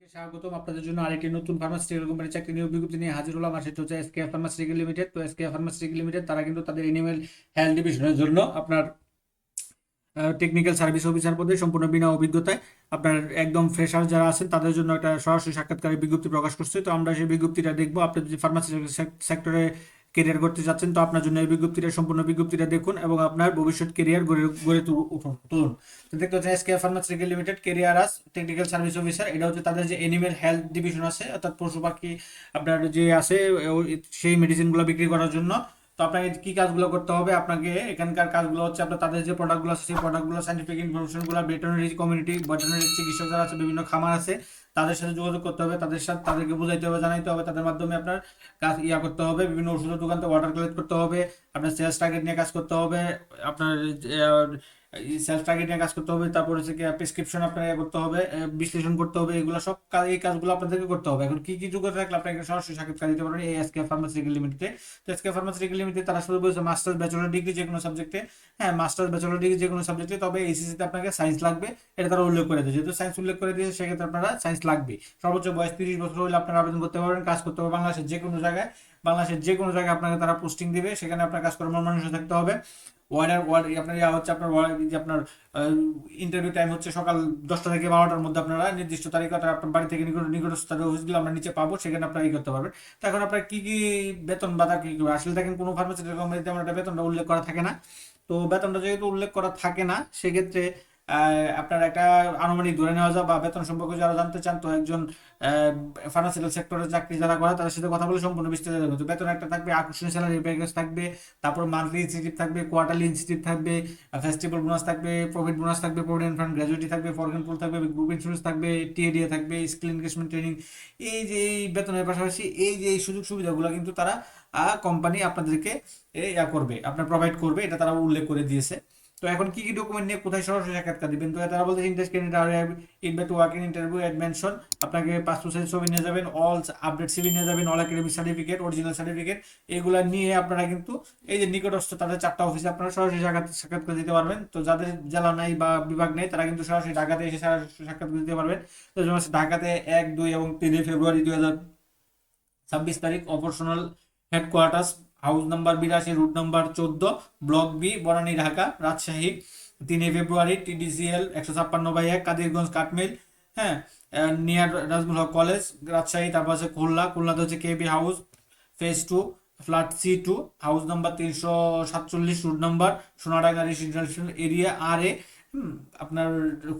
স্বাগতম আপনাদের জন্য আরেকটি নতুন ফার্মাসিউটিক্যাল কোম্পানির চাকরি নিয়োগ বিজ্ঞপ্তি নিয়ে হাজির হলাম। আর সেটা হচ্ছে এসকে ফার্মাসিউটিক্যাল লিমিটেড তো এসকে ফার্মাসিউটিক্যাল লিমিটেড তারা কিন্তু তাদের এনিমেল হেলথ ডিভিশনের জন্য আপনার টেকনিক্যাল সার্ভিস অফিসার পদে সম্পূর্ণ বিনা অভিজ্ঞতায় আপনার একদম ফ্রেশার যারা আছেন, তাদের জন্য একটা সরাসরি সাক্ষাৎকারের বিজ্ঞপ্তি প্রকাশ করছে। তো আমরা সেই বিজ্ঞপ্তিটা দেখব। আপনি যদি ফার্মাসিউটিক্যাল সেক্টরে কেরিয়ার করতে যাচ্ছেন, তো আপনার জন্য এই বিজ্ঞপ্তিটা, সম্পূর্ণ বিজ্ঞপ্তিটা দেখুন এবং আপনার ভবিষ্যৎ কেরিয়ার গড়ে গড়ে উঠুন, তুলুন। তো দেখতে হচ্ছে SK pharmaceutical limited career as technical service officer এটা হচ্ছে তাদের যে এনিমেল হেলথ ডিভিশন আছে, অর্থাৎ পশু পাখি আপনার যে আছে সেই মেডিসিনগুলো বিক্রি করার জন্য। তো আপনাকে কি কাজগুলো করতে হবে? আপনাকে এখানকার কাজগুলো হচ্ছে আপনার তাদের যে প্রোডাক্টগুলো আছে, সেই প্রোডাক্টগুলো সাইন্টিফিক ইনফরমেশনগুলো ভেটেরিনারি কমিউনিটি ভেটেরিনারি চিকিৎসক যারা আছে, বিভিন্ন খামার আছে তাদের সাথে যোগাযোগ করতে হবে, তাদের সাথে তাদেরকে বোঝাইতে হবে, জানাইতে হবে, তাদের মাধ্যমে আপনার কাজ ইয়া করতে হবে, বিভিন্ন ওষুধের দোকান থেকে অর্ডার কালেক্ট করতে হবে, আপনার সেলস টার্গেট নিয়ে কাজ করতে হবে, আপনার সেলস টার্গেট নিয়ে কাজ করতে হবে, তারপর হচ্ছে কি প্রেসক্রিপশন আপনার ইয়ে করতে হবে বিশ্লেষণ করতে হবে, এগুলো সব কাজ, এই কাজগুলো আপনাদেরকে করতে হবে। এখন কি কি যোগ্যতা থাকলে আপনাকে সরাসরি সাক্ষাৎকার দিতে পারবেন, এই এসকে ফার্মাসিউটিক্যাল লিমিটেডে তো এসকে ফার্মাসিউটিক্যাল লিমিটেড তারা শুধু বলছে মাস্টার্স ব্যাচেলর ডিগ্রি যে কোনো সাবজেক্টে হ্যাঁ মাস্টার্স ব্যাচেলর ডিগ্রি যে কোনো সাবজেক্টে তবে এইচএসসিতে আপনাকে সায়েন্স লাগবে, এটা তারা উল্লেখ করে দিয়েছে। যেহেতু সায়েন্স উল্লেখ করে দিয়েছে, সেক্ষেত্রে আপনারা সায়েন্স লাগবে। সর্বোচ্চ বয়স তিরিশ বছর হলে আপনারা আবেদন করতে পারবেন, কাজ করতে হবে বাংলাদেশের যে কোনো জায়গায়, বাংলাদেশের যে কোনো জায়গায় আপনাকে তারা পোস্টিং দিবে, সেখানে আপনার কাজ করার মানুষ থাকতে হবে। ওয়ার্ডার ওয়ার্ড আপনার ইয়া হচ্ছে আপনার আপনার ইন্টারভিউ টাইম হচ্ছে সকাল দশটা থেকে বারোটার মধ্যে আপনারা নির্দিষ্ট তারিখ আপনার বাড়ি থেকে নিকট, নিকটস্থ অফিসগুলো আমরা নিচে পাবো, সেখানে আপনারা ই করতে পারবেন। তো এখন আপনার কি কি বেতন বাধা কি কি, আসলে দেখেন কোনো ফার্মাসিউটিক্যাল কোম্পানিতে আমার একটা বেতনটা উল্লেখ করা থাকে না। তো বেতনটা যেহেতু উল্লেখ করা থাকে না, সেক্ষেত্রে আপনার একটা আনুমানিক ধরে নেওয়া যায় বা বেতন সম্পর্কে যারা জানতে চান, তো একজন ফার্মাসিউটিক্যাল সেক্টরে চাকরি যারা করে, তাদের সাথে কথা বলে সম্পূর্ণ বিস্তারিত জানবে। তো বেতন একটা থাকবে, আকর্ষণীয় স্যালারি প্যাকেজ থাকবে, তারপর মান্থলি ইনসেন্টিভ থাকবে কোয়ার্টারলি ইনসেন্টিভ থাকবে ফেস্টিভ্যাল বোনাস থাকবে প্রফিট বোনাস থাকবে প্রভিডেন্ট ফান্ড গ্র্যাজুয়েটি থাকবে ফরগেন পুল থাকবে গ্রুপ ইন্স্যুরেন্স থাকবে টিএডিএ থাকবে স্কিল এনগেজমেন্ট ট্রেনিং এই যে এই বেতনের পাশাপাশি এই যে এই সুযোগ সুবিধাগুলো কিন্তু তারা কোম্পানি আপনাদেরকে ইয়া করবে, আপনার প্রোভাইড করবে, এটা তারা উল্লেখ করে দিয়েছে। তো এখন কি কি ডকুমেন্ট নিয়ে কোথায় সরাসরি সাক্ষাৎকার দিবেন? তো তারা বলতে interest candidate R invite to walk in interview ad mention আপনাকে পাসপোর্ট সাইজ ছবি নিয়ে যাবেন অল আপডেট সিভি নিয়ে যাবেন all academic certificate original certificate এগুলা নিয়ে আপনারা কিন্তু এই যে নিকটস্থ তাদের চারটা অফিসে আপনারা সরাসরি সাক্ষাৎ সাক্ষাৎকার দিতে পারবেন। তো যাদের জেলা নাই বা বিভাগ নেই, তারা কিন্তু সরাসরি ঢাকাতে এসে সাক্ষাৎকার দিতে পারবেন। তো যেমন ঢাকাতে এক, দুই এবং তিনই ফেব্রুয়ারি দুই হাজার ছাব্বিশ তারিখ অপারেশনাল হেডকোয়ার্টার্স হাউস নাম্বার বিরাশি, রুট নাম্বার চোদ্দ, ব্লক বি, বনানী, ঢাকা, রাজশাহী। তিনে ফেব্রুয়ারি, টিডিসিএল একশো ছাপ্পান্ন বাই এক, কাদিরগঞ্জ কাঠমিল হ্যাঁ নিয়ার রাজমুল হক কলেজ, রাজশাহী, তারপর আছে খুলনা। খুলনাতে হচ্ছে KB house, phase two, flat C two, house number তিনশো সাতচল্লিশ, route number Sonadanga residential area আর এ আপনার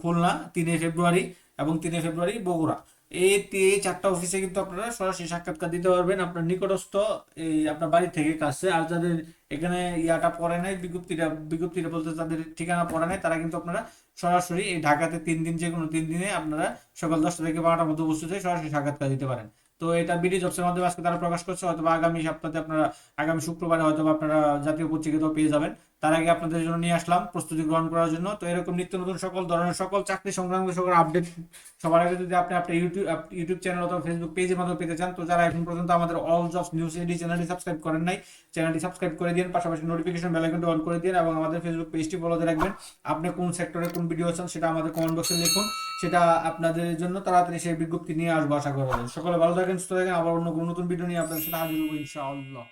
খুলনা, তিনে ফেব্রুয়ারি এবং তিনে ফেব্রুয়ারি বগুড়া। এই তি- এই চারটা অফিসে কিন্তু আপনারা সরাসরি সাক্ষাৎকার দিতে পারবেন। আপনার নিকটস্থ এই আপনার বাড়ি থেকে কাছে। আর যাদের এখানে ইয়াটা পড়ে নাই, বিজ্ঞপ্তিটা বিজ্ঞপ্তিটা বলতে তাদের ঠিকানা পড়ে নাই, তারা কিন্তু আপনারা সরাসরি এই ঢাকাতে তিন দিন যে কোনো তিন দিনে আপনারা সকাল দশটা থেকে বারোটার মধ্যে উপস্থিত হয়ে সরাসরি সাক্ষাৎকার দিতে পারেন। তো এটা বিডি জবসের মাধ্যমে আজকে তারা প্রকাশ করছে। হয়তো আগামী সপ্তাহে আপনারা আগামী শুক্রবারে হয়তো আপনারা জাতীয় পত্রিকাতেও পেয়ে যাবেন। তার আগে আপনাদের জন্য নিয়ে আসলাম, প্রস্তুতি গ্রহণ করার জন্য। তো এরকম নিত্য নতুন সকল ধরনের সকল চাকরি সংক্রান্ত সকল আপডেট সবার আগে যদি আপনি আপনার ইউটিউব ইউটিউব চ্যানেল অথবা ফেসবুক পেজের মাধ্যমে পেতে চান, তো যারা এখন পর্যন্ত আমাদের অল জবস নিউজ এডি চ্যানেলটি সাবস্ক্রাইব করেন নাই চ্যানেলটি সাবস্ক্রাইব করে দিন, পাশাপাশি নোটিফিকেশন বেল আইকনটি অন করে দিন এবং আমাদের ফেসবুক পেজটি ফলো দিয়ে রাখবেন। আপনি কোন সেক্টরে কোন ভিডিও চান সেটা আমাদের কমেন্ট বক্সে লিখুন, সেটা আপনাদের জন্য তাড়াতাড়ি সেই বিজ্ঞপ্তি নিয়ে আসব, আশা করা সকলে ভালো থাকেন, সুস্থ থাকেন, আবার অন্য কোনো নতুন ভিডিও নিয়ে আপনাদের সাথে হাজির হব ইনশাআল্লাহ।